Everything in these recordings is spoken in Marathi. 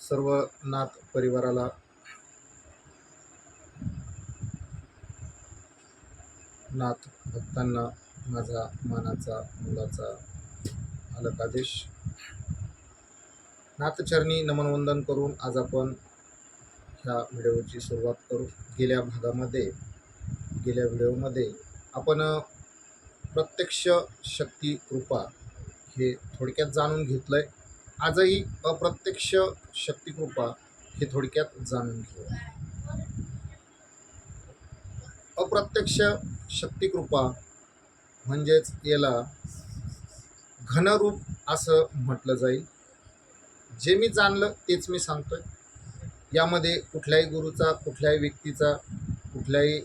सर्व नाथ परिवाराला नाथ भक्तांना माझा मानाचा मुलाचा अलक आदेश. नाथचरणी नमनवंदन करून आज आपण ह्या व्हिडिओची सुरुवात करू. गेल्या भागामध्ये गेल्या व्हिडिओमध्ये आपण प्रत्यक्ष शक्ती कृपा हे थोडक्यात जाणून घेतलं आहे आजही अप्रत्यक्ष शक्तिकृपा हे थोडक्यात जाणून घेऊ. अप्रत्यक्ष शक्तिकृपा म्हणजेच याला घनरूप असं म्हटलं जाईल. जे मी जाणलं तेच मी सांगतोय. यामध्ये कुठल्याही गुरुचा कुठल्याही व्यक्तीचा कुठल्याही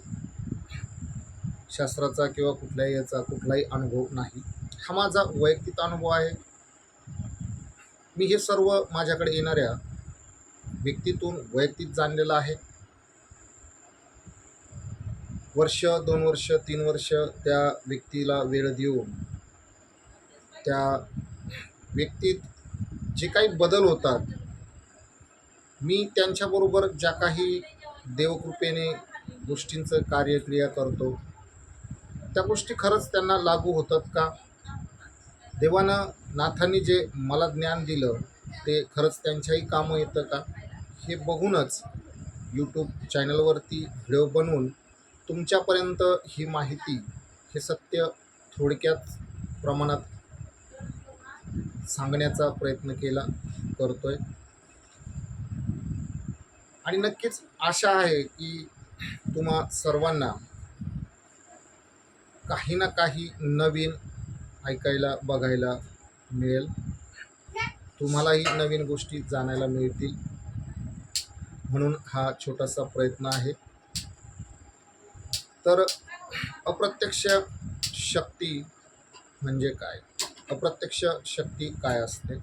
शास्त्राचा किंवा कुठल्याही याचा कुठलाही अनुभव नाही. हा माझा वैयक्तिक अनुभव आहे. मी हे सर्व माझ्याकडे येणाऱ्या व्यक्तीतून वैयक्तिक जाणलेलं आहे. वर्ष दोन वर्ष तीन वर्ष त्या व्यक्तीला वेळ देऊन त्या व्यक्तीत जे काही बदल होतात मी त्यांच्याबरोबर ज्या काही देवकृपेने गोष्टींचं कार्यक्रिया करतो त्या गोष्टी खरंच त्यांना लागू होतात का? देवानं नाथांनी जे मला ज्ञान दिलं ते खरंच त्यांच्याही कामं येतं का? हे बघूनच यूट्यूब चॅनलवरती व्हिडिओ बनवून तुमच्यापर्यंत ही माहिती हे सत्य थोडक्यात प्रमाणात सांगण्याचा प्रयत्न केला करतो आहे आणि नक्कीच आशा आहे की तुम्हा सर्वांना काही ना काही नवीन ऐकायला बघायला मिळेल. तुम्हालाही नवीन गोष्टी जाणायला मिळतील. म्हणून हा छोटासा प्रयत्न आहे. तर अप्रत्यक्ष शक्ती म्हणजे काय? अप्रत्यक्ष शक्ती काय असते?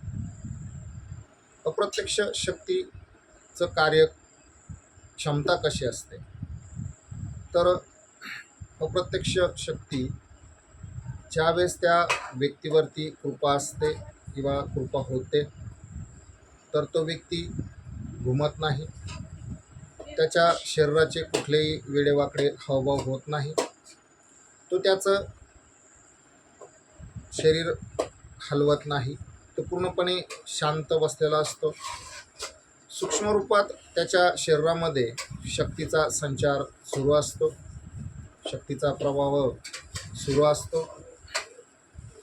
अप्रत्यक्ष शक्तीचं कार्य क्षमता कशी असते? तर अप्रत्यक्ष शक्ती ज्यावेळेस त्या व्यक्तीवरती कृपा असते किंवा कृपा होते तर तो व्यक्ती घुमत नाही. त्याच्या शरीराचे कुठलेही वेडेवाकडे हावभाव होत नाही. तो त्याचं शरीर हलवत नाही. तो पूर्णपणे शांत बसलेला असतो. सूक्ष्म रूपात त्याच्या शरीरामध्ये शक्तीचा संचार सुरू असतो. शक्तीचा प्रभाव सुरू असतो.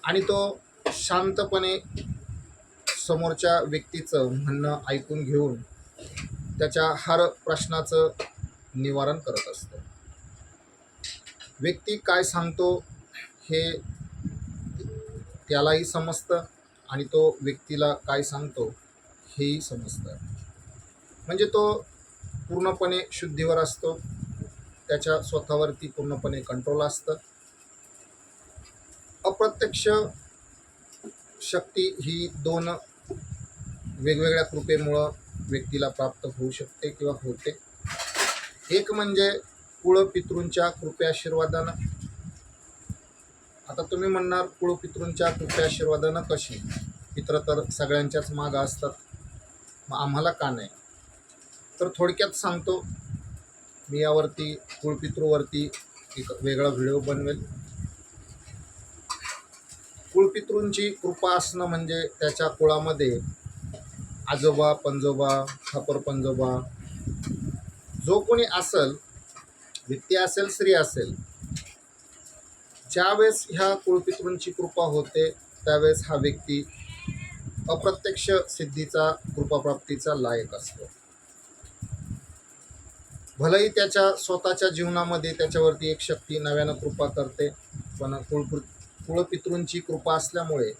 आणि तो शांतपणे समोरच्या व्यक्तीचं म्हणणं ऐकून घेऊन त्याच्या हर प्रश्नाचं निवारण करत असतो. व्यक्ती काय सांगतो हे त्यालाही समजतं आणि तो व्यक्तीला काय सांगतो हेही समजतं. म्हणजे तो पूर्णपणे शुद्धीवर असतो त्याच्या स्वतःवरती पूर्णपणे कंट्रोल असतं. अप्रत्यक्ष शक्ती ही दोन वेगवेगळ्या कृपेमुळं व्यक्तीला प्राप्त होऊ शकते किंवा होते. एक म्हणजे कुळपितृंच्या कृपेआशीर्वादानं आता तुम्ही म्हणणार कुळपितृंच्या कृपेआशीर्वादानं कशी? पित्र तर सगळ्यांच्याच मागं असतात. मग आम्हाला का नाही? तर थोडक्यात सांगतो. मी यावरती कुळपितृवरती एक वेगळा व्हिडिओ बनवेल. कुळपितृंची कृपा असणं म्हणजे त्याच्या कुळामध्ये आजोबा पंजोबा खापर पंजोबा जो कोणी असेल व्यक्ती असेल स्त्री असेल ज्यावेळेस ह्या कुळपितृंची कृपा होते त्यावेळेस हा व्यक्ती अप्रत्यक्ष सिद्धीचा कृपाप्राप्तीचा लायक असतो. भलेही त्याच्या स्वतःच्या जीवनामध्ये त्याच्यावरती एक शक्ती नव्यानं कृपा करते पण कुळ कुळपितृंची कृपा असल्यामुळे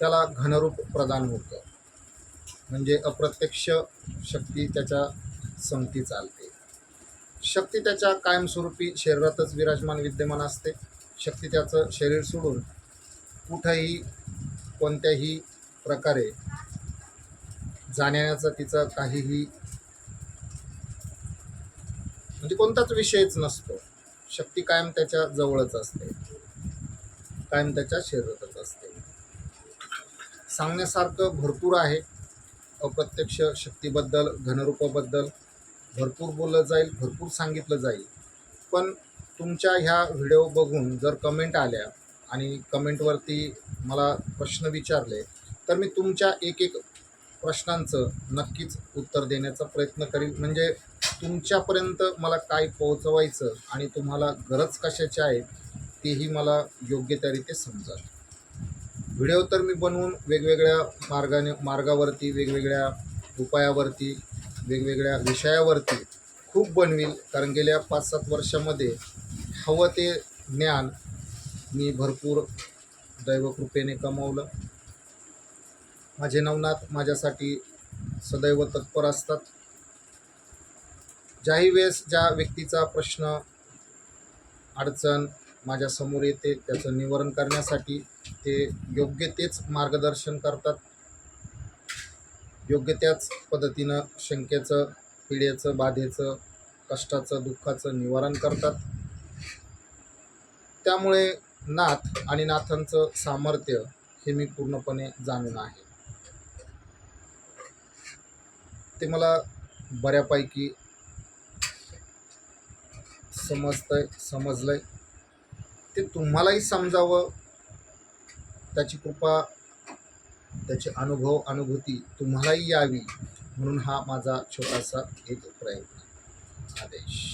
त्याला घनरूप प्रदान होतं. म्हणजे अप्रत्यक्ष शक्ती त्याच्या संगती चालते. शक्ती त्याच्या कायमस्वरूपी शरीरातच विराजमान विद्यमान असते. शक्ती त्याचं शरीर सोडून कुठंही कोणत्याही प्रकारे जाण्याचा तिचा काहीही म्हणजे कोणताच विषयच नसतो. शक्ती कायम त्याच्या जवळच असते. कायम त्याच्या शरीरातच असते. सांगण्यासारखं भरपूर आहे. अप्रत्यक्ष शक्तीबद्दल घनरूपाबद्दल भरपूर बोललं जाईल भरपूर सांगितलं जाईल. पण तुमच्या ह्या व्हिडिओ बघून जर कमेंट आल्या आणि कमेंटवरती मला प्रश्न विचारले तर मी तुमच्या एक एक प्रश्नांचं नक्कीच उत्तर देण्याचा प्रयत्न करीन. म्हणजे तुमच्यापर्यंत मला काय पोहोचवायचं आणि तुम्हाला गरज कशाची आहे तेही मला योग्य त्या रीते समजा व्हिडिओ तर मी बनवून वेगवेगळ्या मार्गाने मार्गावरती वेगवेगळ्या उपायावरती वेगवेगळ्या विषयावरती खूप बनवील. कारण गेल्या पाच सात वर्षामध्ये हवं ते ज्ञान मी भरपूर दैवकृपेने कमावलं. माझे नवनाथ माझ्यासाठी सदैव तत्पर असतात. ज्याही वेळेस ज्या व्यक्तीचा प्रश्न अडचण माझ्यासमोर येते त्याचं निवारण करण्यासाठी ते योग्य तेच मार्गदर्शन करतात. योग्य त्याच पद्धतीनं शंकेचं पिढेचं बाधेचं कष्टाचं दुःखाचं निवारण करतात. त्यामुळे नाथ आणि नाथांचं सामर्थ्य हे मी पूर्णपणे जाणून आहे. ते मला बऱ्यापैकी समजतंय समजलंय. ते तुम्हालाही समजावं. त्याची कृपा त्याचे अनुभव अनुभूती तुम्हालाही यावी. म्हणून हा माझा छोटासा एक प्रयत्न. आदेश.